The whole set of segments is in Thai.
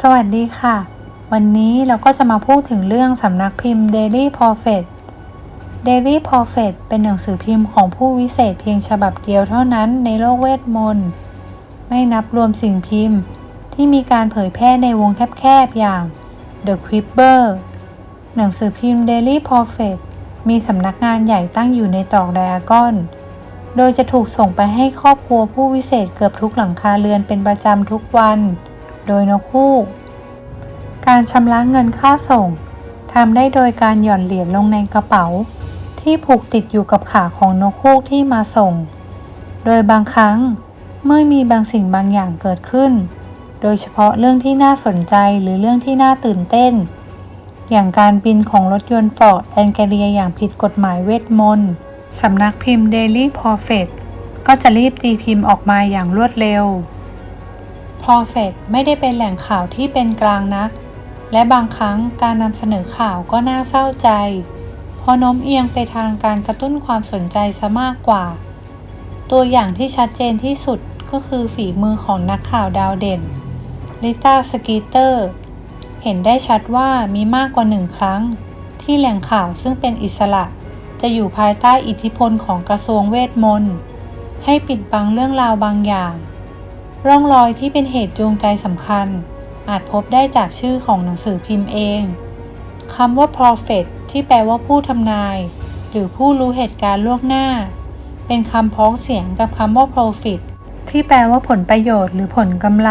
สวัสดีค่ะ วันนี้เราก็จะมาพูดถึงเรื่องสำนักพิมพ์ Daily Prophet Daily Prophet เป็นหนังสือพิมพ์ของผู้วิเศษเพียงฉบับเดียวเท่านั้นในโลกเวทมนต์ ไม่นับรวมสิ่งพิมพ์ ที่มีการเผยแพร่ในวงแคบๆ อย่าง The Quibber หนังสือพิมพ์ Daily Prophet มีสำนักงานใหญ่ตั้งอยู่ในตรอกไดอากอน โดยจะถูกส่งไปให้ครอบครัวผู้วิเศษเกือบทุกหลังคาเรือนเป็นประจำทุกวัน โดยนกฮูก การชำระเงินค่าส่งทำได้โดยการหย่อนเหรียญลงในกระเป๋า ที่ผูกติดอยู่กับขาของนกฮูกที่มาส่ง โดยบางครั้งเมื่อมีบางสิ่งบางอย่างเกิดขึ้น โดยเฉพาะเรื่องที่น่าสนใจหรือเรื่องที่น่าตื่นเต้น อย่างการบินของรถยนต์ฟอร์ดแอนแกเรียอย่างผิดกฎหมายเวทมนต์สำนักพิมพ์ Daily Prophet ก็จะรีบตีพิมพ์ออกมาอย่างรวดเร็ว Prophet ไม่ได้เป็นแหล่งข่าวที่เป็นกลางนัก และบางครั้งการนำเสนอข่าวก็น่าเศร้าใจ เพราะโน้มเอียงไปทางการกระตุ้นความสนใจซะมากกว่า ตัวอย่างที่ชัดเจนที่สุดก็คือฝีมือของนักข่าวดาวเด่นลิต้าสกีเตอร์เห็นได้ชัดว่ามีมากกว่าหนึ่งครั้ง ที่แหล่งข่าวซึ่งเป็นอิสระ จะอยู่ภายใต้อิทธิพลของกระทรวงเวทมนต์ ให้ปิดบังเรื่องราวบางอย่าง ร่องรอยที่เป็นเหตุจูงใจสำคัญ อาจพบได้จากชื่อของหนังสือพิมพ์เองคำว่า prophet ที่แปลว่าผู้ทำนาย หรือผู้รู้เหตุการณ์ล่วงหน้า เป็นคำพ้องเสียงกับคำว่า profit ที่แปลว่าผลประโยชน์หรือผลกำไร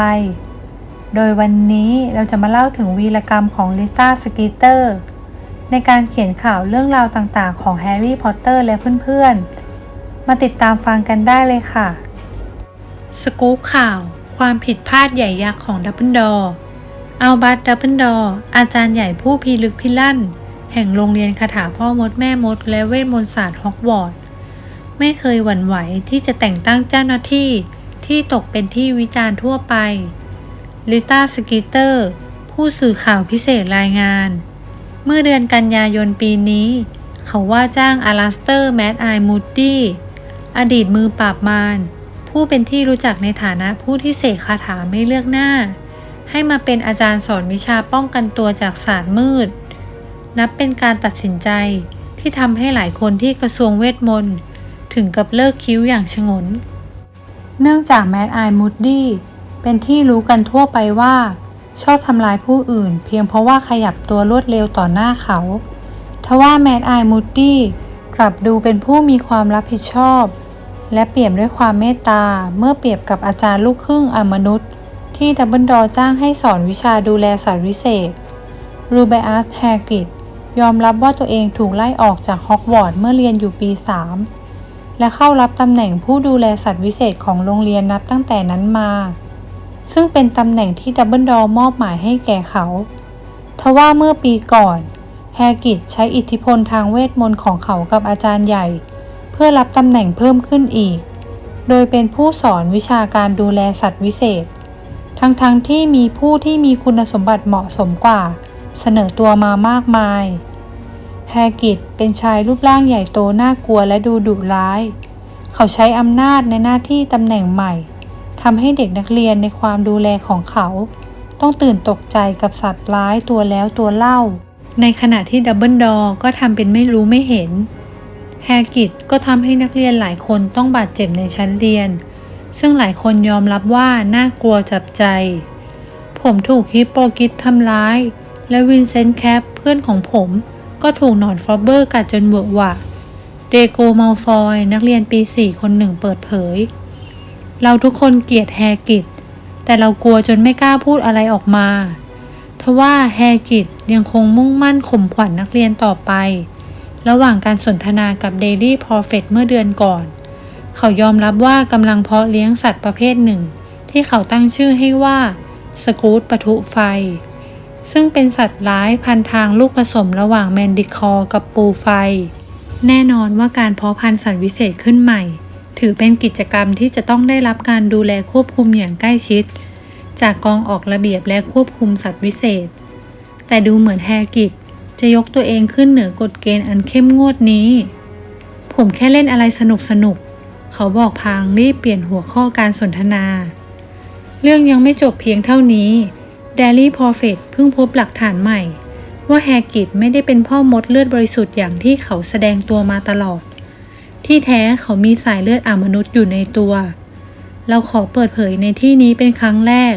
โดยวันนี้เราจะมาเล่าถึงวีรกรรมของลิต้าสกีเตอร์ในการเขียนข่าวเรื่องราวต่างๆ ของแฮร์รี่พอตเตอร์และเพื่อนๆ มาติดตามฟังกันได้เลยค่ะ สกู๊ปข่าว ความผิดพลาดใหญ่ยักษ์ของดับเบิลดอร์อัลบัตดับเบิลดอร์อาจารย์ใหญ่ผู้พิลึกพิลั่น แห่งโรงเรียนคาถาพ่อมดแม่มด และเวทมนต์ศาสตร์ฮอกวอตส์ไม่เคยหวั่นไหวที่จะแต่งตั้งเจ้าหน้าที่ที่ตกเป็นที่วิจารณ์ทั่วไปลิต้าสกีเตอร์ ผู้สื่อข่าวพิเศษรายงาน เมื่อเดือนกันยายนปีนี้ เขาว่าจ้างอาลาสเตอร์แมดไอมูดดี้อดีตมือปราบมาร ผู้เป็นที่รู้จักในฐานะผู้ที่เสกคาถาไม่เลือกหน้า ให้มาเป็นอาจารย์สอนวิชาป้องกันตัวจากศาสตร์มืด นับเป็นการตัดสินใจที่ทำให้หลายคนที่กระทรวงเวทมนต์ถึงกับเลิกคิ้วอย่างฉงน เนื่องจากแมดไอมูดดี้เป็นที่รู้กันทั่วไปว่า ชอบทำลายผู้อื่น เพียงเพราะว่าขยับตัวรวดเร็วต่อหน้าเขาทว่าแมดไอมูดดี้กลับดูเป็นผู้มีความรับผิดชอบ และเปี่ยมด้วยความเมตตาเมื่อเปรียบกับอาจารย์ลูกครึ่งอมนุษย์ ที่ดับเบิลดอร์จ้างให้สอนวิชาดูแลสัตว์วิเศษ รูเบอัสแฮกิดยอมรับว่าตัวเองถูกไล่ออกจากฮอกวอตส์เมื่อเรียนอยู่ปี 3 และเข้ารับตำแหน่งผู้ดูแลสัตว์วิเศษของโรงเรียนนับตั้งแต่นั้นมา ซึ่งเป็นตำแหน่งที่ดับเบิลดอร์มอบหมายให้แก่เขา ทว่าเมื่อปีก่อนแฮกิดใช้อิทธิพลทางเวทมนต์ของเขากับอาจารย์ใหญ่ เพื่อรับตำแหน่งเพิ่มขึ้นอีก โดยเป็นผู้สอนวิชาการดูแลสัตว์วิเศษ ทั้งๆทที่มีผู้ที่มีคุณสมบัติเหมาะสมกว่า เสนอตัวมามากมาย แฮกิดเป็นชายรูปร่างใหญ่โตน่ากลัวและดูดุร้าย เขาใช้อำนาจในหน้าที่ตำแหน่งใหม่ทำให้เด็กนักเรียนในความดูแลของเขา ต้องตื่นตกใจกับสัตว์ร้ายตัวแล้วตัวเล่า ในขณะที่ดับเบิลดอก็ทำเป็นไม่รู้ไม่เห็น แฮกิดก็ทำให้นักเรียนหลายคนต้องบาดเจ็บในชั้นเรียน ซึ่งหลายคนยอมรับว่าน่ากลัวจับใจ ผมถูกฮิปโปกิตทำร้าย และวินเซนต์แคปเพื่อนของผม ก็ถูกหนอนฟลอบเบอร์กัดจนเวอะหวะเดโกมัลฟอยนักเรียนปี4คนหนึ่งเปิดเผย เราทุกคนเกลียดแฮกิดแต่เรากลัวจนไม่กล้าพูดอะไรออกมาทว่าแฮกิดยังคงมุ่งมั่นข่มขวัญนนักเรียนต่อไป ระหว่างการสนทนากับ Daily Prophet เมื่อเดือนก่อน เขายอมรับว่ากำลังเพาะเลี้ยงสัตว์ประเภทหนึ่ง ที่เขาตั้งชื่อให้ว่าสกูตปะทุไฟ ซึ่งเป็นสัตว์ร้ายพันทางลูกผสมระหว่างแมนดิคอร์กับปูไฟ แน่นอนว่าการเพาะพันธุ์สัตว์วิเศษขึ้นใหม่ ถือเป็นกิจกรรมที่จะต้องได้รับการดูแลควบคุมอย่างใกล้ชิด จากกองออกระเบียบและควบคุมสัตว์วิเศษ แต่ดูเหมือนแฮกิด จะยกตัวเองขึ้นเหนือกฎเกณฑ์อันเข้มงวดนี้ ผมแค่เล่นอะไรสนุกสนุกๆเขาบอกพางรีบเปลี่ยนหัวข้อการสนทนา เรื่องยังไม่จบเพียงเท่านี้เดลี่พอเฟตเพิ่งพบหลักฐานใหม่ ว่าแฮกิตไม่ได้เป็นพ่อมดเลือดบริสุทธิ์อย่างที่เขาแสดงตัวมาตลอด ที่แท้เขามีสายเลือดอามนุษย์อยู่ในตัว เราขอเปิดเผยในที่นี้เป็นครั้งแรก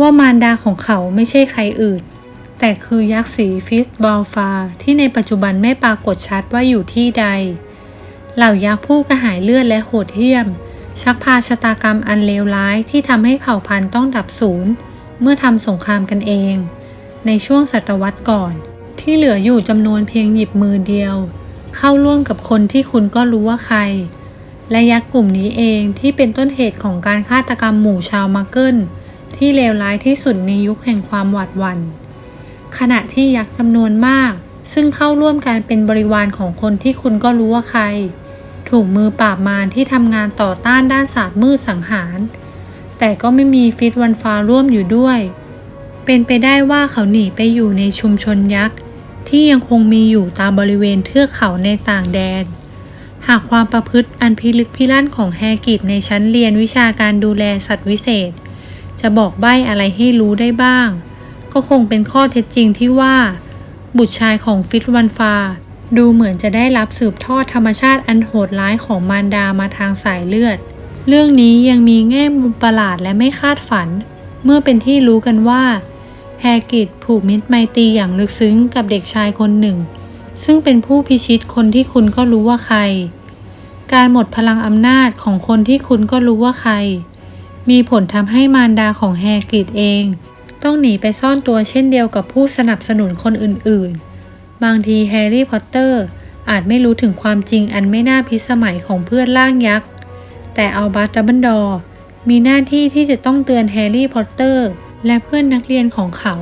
ว่ามารดาของเขาไม่ใช่ใครอื่น แต่คือยักษ์สีฟิสบอลฟาที่ในปัจจุบันไม่ปรากฏชัดว่าอยู่ที่ใด เหล่ายักษ์ผู้กระหายเลือดและโหดเหี้ยม ชักพาชะตากรรมอันเลวร้ายที่ทำให้เผ่าพันธุ์ต้องดับสูญเมื่อทำสงครามกันเอง ในช่วงศตวรรษก่อน ที่เหลืออยู่จำนวนเพียงหยิบมือเดียว เข้าร่วมกับคนที่คุณก็รู้ว่าใคร และยักษ์กลุ่มนี้เองที่เป็นต้นเหตุของการฆาตกรรมหมู่ชาวมาเกิลที่เลวร้ายที่สุดในยุคแห่งความหวาดหวัน่น ขณะที่ยักษ์จำนวนมาก ซึ่งเข้าร่วมการเป็นบริวารของคนที่คุณก็รู้ว่าใคร ถูกมือปราบมารที่ทำงานต่อต้านด้านศาสตร์มืดสังหาร แต่ก็ไม่มีฟิตวันฟ้าร่วมอยู่ด้วย เป็นไปได้ว่าเขาหนีไปอยู่ในชุมชนยักษ์ที่ยังคงมีอยู่ตามบริเวณเทือกเขาในต่างแดน หากความประพฤติอันพิลึกพิลั่นของแฮกิตในชั้นเรียนวิชาการดูแลสัตว์วิเศษ จะบอกใบ้อะไรให้รู้ได้บ้าง ก็คงเป็นข้อเท็จจริงที่ว่า บุตรชายของฟิตวันฟา ดูเหมือนจะได้รับสืบทอดธรรมชาติอันโหดร้ายของมารดามาทางสายเลือด เรื่องนี้ยังมีแง่มุมประหลาดและไม่คาดฝัน เมื่อเป็นที่รู้กันว่าแฮกิตผูกมิตรไมตรีอย่างลึกซึ้งกับเด็กชายคนหนึ่ง ซึ่งเป็นผู้พิชิตคนที่คุณก็รู้ว่าใคร การหมดพลังอำนาจของคนที่คุณก็รู้ว่าใคร มีผลทำให้มารดาของแฮกิตเอง ต้องหนีไปซ่อนตัวเช่นเดียวกับผู้สนับสนุนคนอื่นๆ บางทีแฮร์รี่พอตเตอร์อาจไม่รู้ถึงความจริงอันไม่น่าพิสมัยของเพื่อนร่างยักษ์ แต่อัลบัสดับเบิลดอร์มีหน้าที่ที่จะต้องเตือนแฮร์รี่พอตเตอร์และเพื่อนนักเรียนของเขา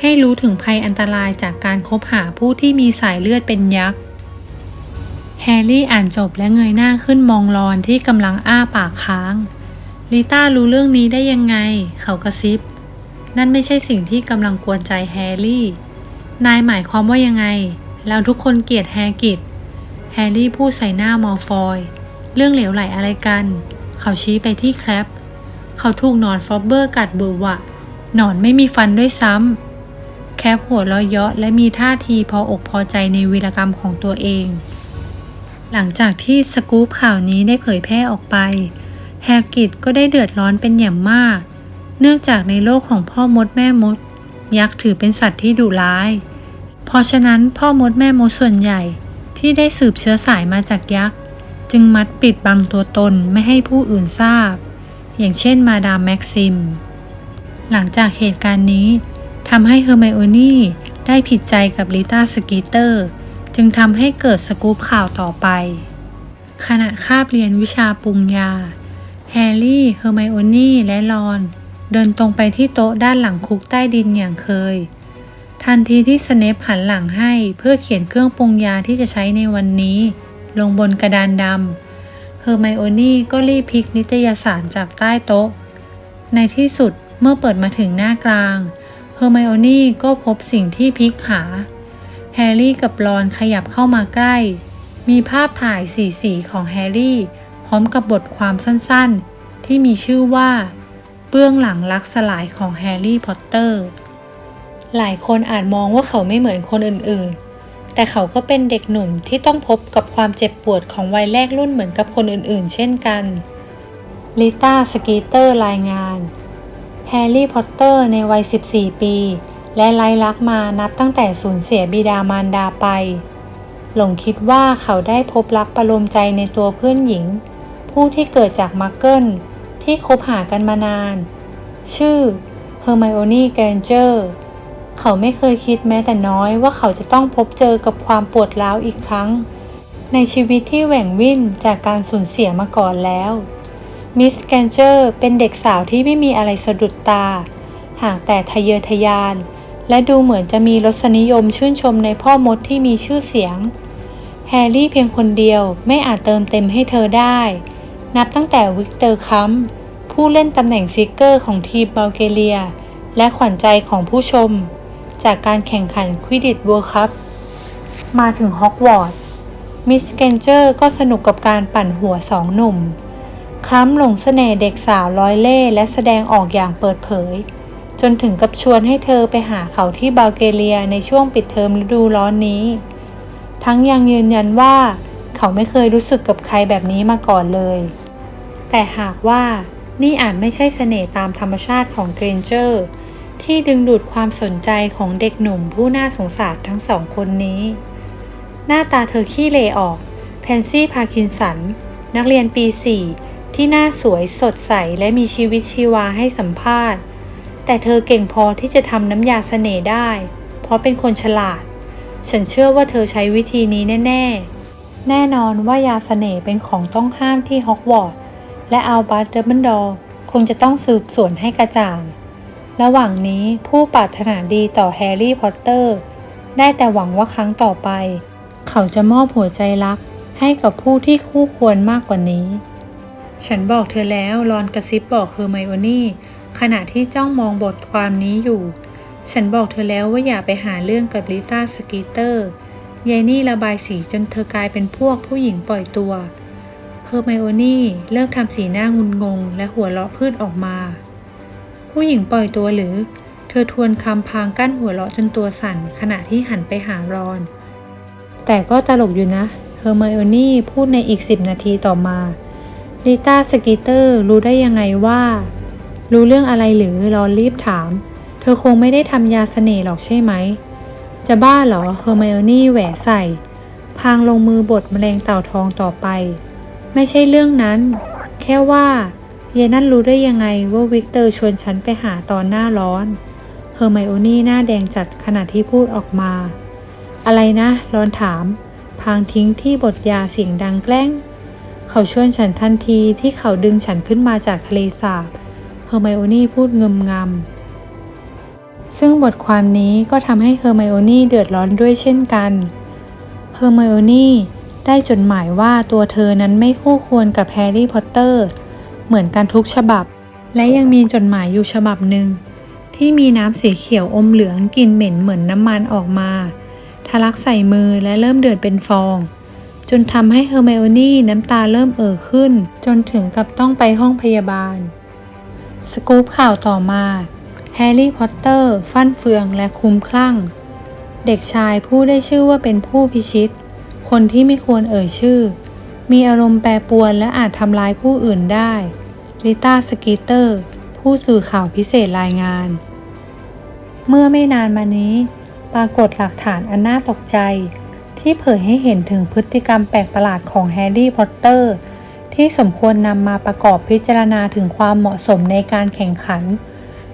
ให้รู้ถึงภัยอันตรายจากการคบหาผู้ที่มีสายเลือดเป็นยักษ์แฮร์รี่อ่านจบและเงยหน้าขึ้นมองรอนที่กำลังอ้าปากค้าง ลิต้ารู้เรื่องนี้ได้ยังไง เขากระซิบ นั่นไม่ใช่สิ่งที่กำลังกวนใจแฮร์รี่ นายหมายความว่ายังไง แล้วทุกคนเกลียดแฮกิตแฮร์รี่พูดใส่หน้ามอลฟอย เรื่องเหลวไหลอะไรกัน เขาชี้ไปที่แคลป เขาถูกหนอนฟอบเบอร์กัดเบือวะหนอนไม่มีฟันด้วยซ้ำ แคปหัวเราะเยาะและมีท่าทีพออกพอใจในวีรกรรมของตัวเอง หลังจากที่สกู๊ปข่าวนี้ได้เผยแพร่ออกไป แฮกิตก็ได้เดือดร้อนเป็นอย่างมาก เนื่องจากในโลกของพ่อมดแม่มด ยักษ์ถือเป็นสัตว์ที่ดุร้าย เพราะฉะนั้นพ่อมดแม่มดส่วนใหญ่ที่ได้สืบเชื้อสายมาจากยักษ์ จึงมัดปิดบังตัวตนไม่ให้ผู้อื่นทราบ อย่างเช่นมาดามแม็กซิม หลังจากเหตุการณ์นี้ทำให้เฮอร์ไมโอนี่ได้ผิดใจกับลิต้าสกีเตอร์ จึงทำให้เกิดสกู๊ปข่าวต่อไป ขณะคาบเรียนวิชาปรุงยาแฮร์รี่ เฮอร์ไมโอนี่ และรอน เดินตรงไปที่โต๊ะด้านหลังคุกใต้ดินอย่างเคย ทันทีที่สเนปหันหลังให้เพื่อเขียนเครื่องปรุงยาที่จะใช้ในวันนี้ ลงบนกระดานดำเฮอร์ไมโอนี่ก็รีบพลิกนิตยสารจากใต้โต๊ะ ในที่สุดเมื่อเปิดมาถึงหน้ากลางเฮอร์ไมโอนี่ก็พบสิ่งที่พลิกหา แฮร์รี่กับรอนขยับเข้ามาใกล้ มีภาพถ่ายสีสีของแฮร์รี่ พร้อมกับบทความสั้นๆ ที่มีชื่อว่า เบื้องหลังลักสลายของแฮร์รี่พอตเตอร์ หลายคนอาจมองว่าเขาไม่เหมือนคนอื่นๆ แต่เขาก็เป็นเด็กหนุ่มที่ต้องพบกับความเจ็บปวดของวัยแรกรุ่นเหมือนกับคนอื่นๆ เช่นกัน ลิต้าสกีเตอร์รายงาน แฮร์รี่พอตเตอร์ในวัย 14 ปี และไล่ลักมานับตั้งแต่สูญเสียบิดามารดาไป หลงคิดว่าเขาได้พบรักประโลมใจในตัวเพื่อนหญิง ผู้ที่เกิดจากมักเกิล ที่คบหากันมานาน ชื่อเฮอร์ไมโอนี่แกรนเจอร์เขาไม่เคยคิดแม้แต่น้อยว่าเขาจะต้องพบเจอกับความปวดร้าวอีกครั้ง ในชีวิตที่แหว่งวิ่นจากการสูญเสียมาก่อนแล้ว มิสแกนเจอร์เป็นเด็กสาวที่ไม่มีอะไรสะดุดตา หากแต่ทะเยอทะยาน และดูเหมือนจะมีรสนิยมชื่นชมในพ่อมดที่มีชื่อเสียง แฮร์รี่เพียงคนเดียวไม่อาจเติมเต็มให้เธอได้ นับตั้งแต่วิกเตอร์คัม ผู้เล่นตำแหน่งซิกเกอร์ของทีมบัลเกเรีย และขวัญใจของผู้ชม จากการแข่งขันควิดิตเวิลด์คัพมาถึงฮอกวอตส์มิสแกนเจอร์ก็สนุกกับการปั่นหัวสองหนุ่ม คล้ำหลงเสน่ห์เด็กสาวร้อยเล่และแสดงออกอย่างเปิดเผย จนถึงกับชวนให้เธอไปหาเขาที่บัลแกเรียในช่วงปิดเทอมฤดูร้อนนี้ ทั้งยังยืนยันว่า เขาไม่เคยรู้สึกกับใครแบบนี้มาก่อนเลย แต่หากว่า นี่อาจไม่ใช่เสน่ห์ตามธรรมชาติของเกรนเจอร์ ที่ดึงดูดความสนใจของเด็กหนุ่มผู้น่าสงสารทั้งสองคนนี้ หน้าตาเธอขี้เลออกแพนซี่พาคินสัน นักเรียนปี 4 ที่หน้าสวยสดใสและมีชีวิตชีวาให้สัมภาษณ์ แต่เธอเก่งพอที่จะทำน้ำยาเสน่ห์ได้ เพราะเป็นคนฉลาด ฉันเชื่อว่าเธอใช้วิธีนี้แน่ ๆ แน่นอนว่ายาเสน่ห์เป็นของต้องห้ามที่ฮอกวอตส์ และอัลบัตเดอร์บันดอร์คงจะต้องสืบสวนให้กระจ่าง ระหว่างนี้ผู้ปรารถนาดีต่อแฮร์รี่พอตเตอร์ ได้แต่หวังว่าครั้งต่อไป เขาจะมอบหัวใจรักให้กับผู้ที่คู่ควรมากกว่านี้ ฉันบอกเธอแล้วรอนกระซิบบอกเฮอร์ไมโอนี่ขณะที่จ้องมองบทความนี้อยู่ ฉันบอกเธอแล้วว่าอย่าไปหาเรื่องกับลิซ่าสกีเตอร์ยายนี่ระบายสีจนเธอกลายเป็นพวกผู้หญิงปล่อยตัว เฮอร์ไมโอนี่เลิกทำสีหน้างุนงง และหัวเราะพืชออกมา ผู้หญิงปล่อยตัวหรือ เธอทวนคำพางกั้นหัวเราะจนตัวสั่นขณะที่หันไปหารอน แต่ก็ตลกอยู่นะ เฮอร์ไมโอนี่พูดในอีกสิบนาทีต่อมาลิต้าสกีเตอร์รู้ได้ยังไงว่า รู้เรื่องอะไรหรือรอนรีบถาม เธอคงไม่ได้ทำยาเสน่ห์หรอกใช่ไหม จะบ้าเหรอเฮอร์ไมโอนี่แหวะใส่ พางลงมือบดแมลงเต่าทองต่อไป ไม่ใช่เรื่องนั้น แค่ว่าเยนั่นรู้ได้ยังไงว่าวิกเตอร์ชวนฉันไปหาตอนหน้าร้อนเฮอร์ไมโอนี่หน้าแดงจัดขณะที่พูดออกมา อะไรนะรอนถาม พางทิ้งที่บทยาเสียงดังแกล้ง เขาชวนฉันทันทีที่เขาดึงฉันขึ้นมาจากทะเลสาบเฮอร์ไมโอนี่พูดเงมงำซึ่งบทความนี้ก็ทำให้เฮอร์ไมโอนี่เดือดร้อนด้วยเช่นกันเฮอร์ไมโอนี่ ได้จดหมายว่าตัวเธอนั้นไม่คู่ควรกับแฮร์รี่พอตเตอร์ เหมือนกันทุกฉบับ และยังมีจดหมายอยู่ฉบับหนึ่ง ที่มีน้ำสีเขียวอมเหลืองกลิ่นเหม็นเหมือนน้ำมันออกมาทะลักใส่มือและเริ่มเดือดเป็นฟอง จนทำให้เฮอร์ไมโอนี่น้ำตาเริ่มเอ่อขึ้น จนถึงกับต้องไปห้องพยาบาล สกู๊ปข่าวต่อมาแฮร์รี่พอตเตอร์ ฟั่นเฟืองและคุ้มคลั่ง เด็กชายผู้ได้ชื่อว่าเป็นผู้พิชิต คนที่ไม่ควรเอ่ยชื่อ มีอารมณ์แปรปรวนและอาจทำร้ายผู้อื่นได้ลิต้าสกีเตอร์ ผู้สื่อข่าวพิเศษรายงาน เมื่อไม่นานมานี้ ปรากฏหลักฐานอันน่าตกใจ ที่เผยให้เห็นถึงพฤติกรรมแปลกประหลาดของแฮร์รี่พอตเตอร์ ที่สมควรนำมาประกอบพิจารณาถึงความเหมาะสมในการแข่งขัน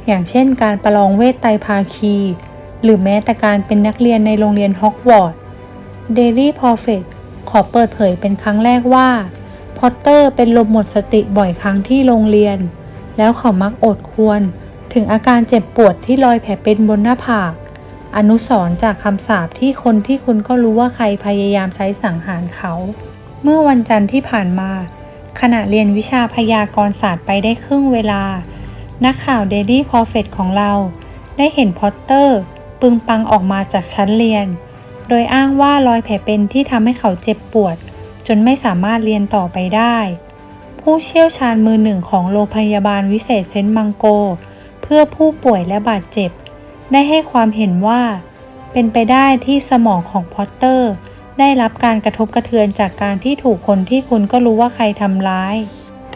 อย่างเช่นการประลองเวทไตรภาคี หรือแม้แต่การเป็นนักเรียนในโรงเรียนฮอกวอตส์ เดลี่พอฟเฟตขอเปิดเผยเป็นครั้งแรกว่า พอตเตอร์เป็นลมหมดสติบ่อยครั้งที่โรงเรียน แล้วเขามักอดควร ถึงอาการเจ็บปวดที่รอยแผลเป็นบนหน้าผาก อนุสรณ์จากคำสาปที่คนที่คุณก็รู้ว่าใครพยายามใช้สังหารเขา เมื่อวันจันทร์ที่ผ่านมา ขณะเรียนวิชาพยากรณศาสตร์ไปได้ครึ่งเวลา นักข่าวเดลี่พอฟเฟตของเรา ได้เห็นพอตเตอร์ ปึงปังออกมาจากชั้นเรียน โดยอ้างว่ารอยแผลเป็นที่ทำให้เขาเจ็บปวด จนไม่สามารถเรียนต่อไปได้ ผู้เชี่ยวชาญมือหนึ่งของโรงพยาบาลวิเศษเซนต์มังโก เพื่อผู้ป่วยและบาดเจ็บ ได้ให้ความเห็นว่า เป็นไปได้ที่สมองของพอตเตอร์ ได้รับการกระทบกระเทือนจากการที่ถูกคนที่คุณก็รู้ว่าใครทำร้าย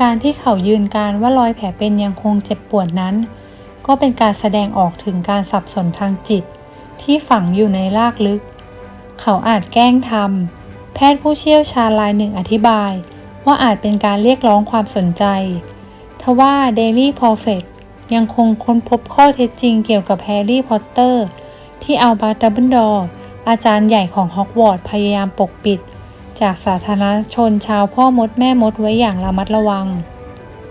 การที่เขายืนการว่ารอยแผลเป็นยังคงเจ็บปวดนั้น ก็เป็นการแสดงออกถึงการสับสนทางจิต ที่ฝังอยู่ในรากลึก เขาอาจแกล้งทำแพทย์ผู้เชี่ยวชาญรายหนึ่งอธิบาย ว่าอาจเป็นการเรียกร้องความสนใจ ทว่า Daily Prophet ยังคงค้นพบข้อเท็จจริงเกี่ยวกับแฮร์รี่พอตเตอร์ ที่อัลบาดับเบิลดอร์อาจารย์ใหญ่ของฮอกวอตส์พยายามปกปิด จากสาธารณชนชาวพ่อมดแม่มดไว้อย่างระมัดระวัง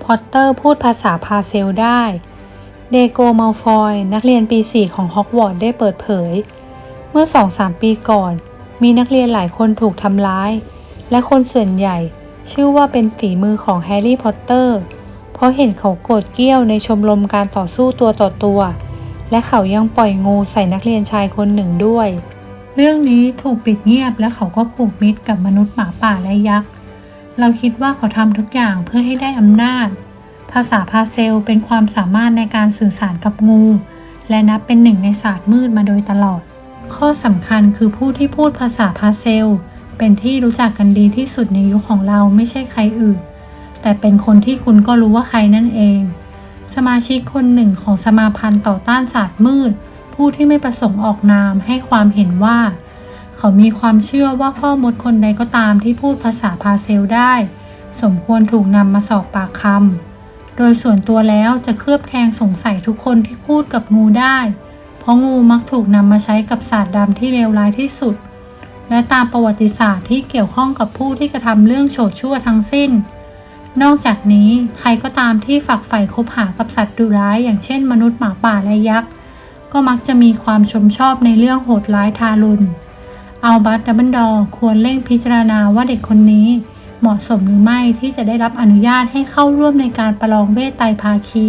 พอตเตอร์พูดภาษาพาเซลได้ เดโกมัลฟอย นักเรียนปี 4 ของฮอกวอตส์ได้เปิดเผย มื่อ2-3ปีก่อน มีนักเรียนหลายคนถูกทำร้าย และคนส่วนใหญ่เชื่อว่าเป็นฝีมือของแฮร์รี่พอตเตอร์ เพราะเห็นเขาโกรธเกี้ยวในชมรมการต่อสู้ตัวต่อตัว และเขายังปล่อยงูใส่นักเรียนชายคนหนึ่งด้วย เรื่องนี้ถูกปิดเงียบและเขาก็ผูกมิตรกับมนุษย์หมาป่าและยักษ์ เราคิดว่าเขาทำทุกอย่างเพื่อให้ได้อำนาจ ภาษาพาเซลเป็นความสามารถในการสื่อสารกับงู และนับเป็นหนึ่งในศาสตร์มืดมาโดยตลอด ข้อสำคัญคือผู้ที่พูดภาษาพาเซล เป็นที่รู้จักกันดีที่สุดในยุคของเราไม่ใช่ใครอื่น แต่เป็นคนที่คุณก็รู้ว่าใครนั่นเอง สมาชิกคนหนึ่งของสมาพันธ์ต่อต้านศาสตร์มืด ผู้ที่ไม่ประสงค์ออกนามให้ความเห็นว่า เขามีความเชื่อว่าพ่อมดคนใดก็ตามที่พูดภาษาพาเซลได้ สมควรถูกนำมาสอบปากคำโดยส่วนตัวแล้วจะเคลือบแคลงสงสัยทุกคนที่พูดกับงูได้ ราะงูมักถูกนำมาใช้กับศาสตร์ดำที่เลวร้ายที่สุด และตามประวัติศาสตร์ที่เกี่ยวข้องกับผู้ที่กระทำเรื่องโฉดชั่วทั้งสิ้น นอกจากนี้ใครก็ตามที่ฝักใฝ่คบหากับสัตว์ดุร้ายอย่างเช่น มนุษย์หมาป่าและยักษ์ ก็มักจะมีความชมชอบในเรื่องโหดร้ายทารุณ อัลบัตดับเบิลดอร์ควรเร่งพิจารณาว่าเด็กคนนี้ เหมาะสมหรือไม่ที่จะได้รับอนุญาตให้เข้าร่วมในการประลองเวทไตรภาคี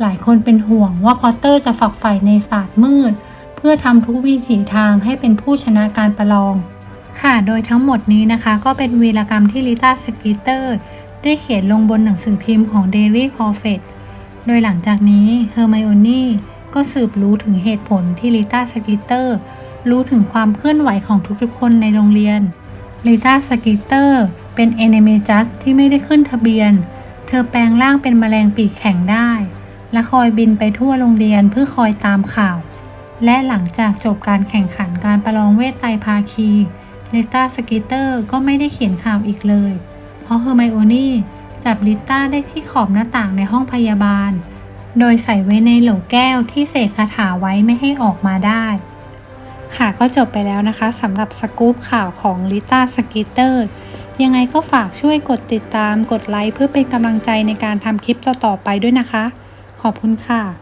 หลายคนเป็นห่วงว่าพอตเตอร์จะฝักใฝ่ในศาสตร์มืด เพื่อทำทุกวิถีทางให้เป็นผู้ชนะการประลอง ค่ะโดยทั้งหมดนี้นะคะก็เป็นวีรกรรมที่ลิต้าสกีเตอร์ ได้เขียนลงบนหนังสือพิมพ์ของ Daily Prophet โดยหลังจากนี้เฮอร์ไมโอนี่ก็สืบรู้ถึงเหตุผลที่ลิต้าสกีเตอร์รู้ถึงความเคลื่อนไหวของทุกๆ คนในโรงเรียนลิซ่าสกีเตอร์เป็นเอเนเมจัสที่ไม่ได้ขึ้นทะเบียน เธอแปลงร่างเป็นแมลงปีกแข็งได้ และคอยบินไปทั่วโรงเรียนเพื่อคอยตามข่าว และหลังจากจบการแข่งขันการประลองเวทไตภาคีลิต้าสกีเตอร์ก็ไม่ได้เขียนข่าวอีกเลย เพราะเฮอร์ไมโอนี่จับลิต้าได้ที่ขอบหน้าต่างในห้องพยาบาล โดยใส่ไว้ในโหลแก้วที่เสกคาถาไว้ไม่ให้ออกมาได้ ค่ะก็จบไปแล้วนะคะสำหรับสกู๊ปข่าวของลิต้าสกีเตอร์ยังไงก็ฝากช่วยกดติดตามกดไลค์เพื่อเป็นกำลังใจในการทำคลิปต่อๆไปด้วยนะคะ ขอบคุณค่ะ